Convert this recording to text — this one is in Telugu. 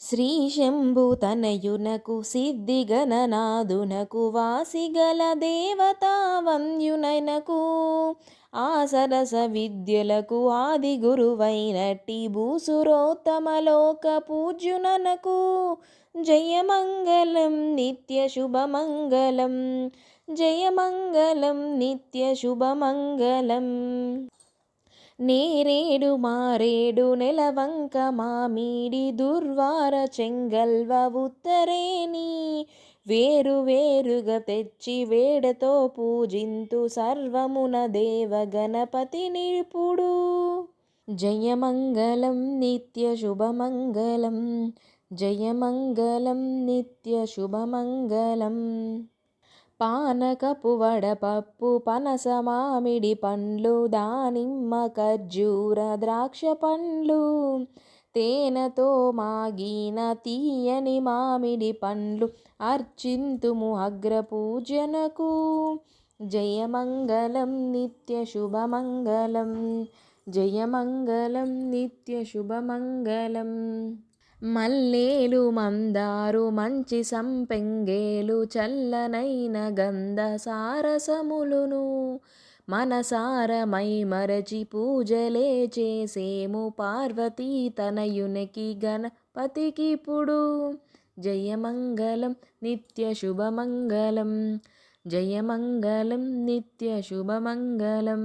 శ్రీ శంభు సిద్ధిగణనాదునకు వాసిగల దేవతావంద్యునకు ఆ సరస విద్యలకు ఆది గురువైనట్టి భూసురోత్తమలోక పూజ్యునకు జయమంగళం నిత్య శుభమంగళం జయమంగళం నిత్య శుభమంగళం. నేరేడు మారేడు నెలవంక మామిడి దుర్వార చెంగల్వ ఉత్తరేని వేరు వేరుగా తెచ్చి వేడతో పూజింతు సర్వమున దేవ గణపతి నిపుడు జయమంగళం నిత్య శుభమంగళం జయమంగళం నిత్య శుభమంగళం. పానకపు వడపప్పు పనస మామిడి పండ్లు దానిమ్మ ఖర్జూర ద్రాక్ష పండ్లు. తేనెతో మాగిన తీయని మామిడి పండ్లు అర్చింతుము అగ్రపూజనకు. జయమంగళం నిత్య శుభమంగళం జయమంగళం నిత్య శుభమంగళం. మల్లేలు మందారు మంచి సంపెంగేలు చల్లనైన గంధ సారసములును మనసారమై మరచి పూజలే చేసేము పార్వతీ తనయునికి గణపతికిప్పుడు జయమంగళం నిత్య శుభమంగళం జయమంగళం నిత్య శుభమంగళం.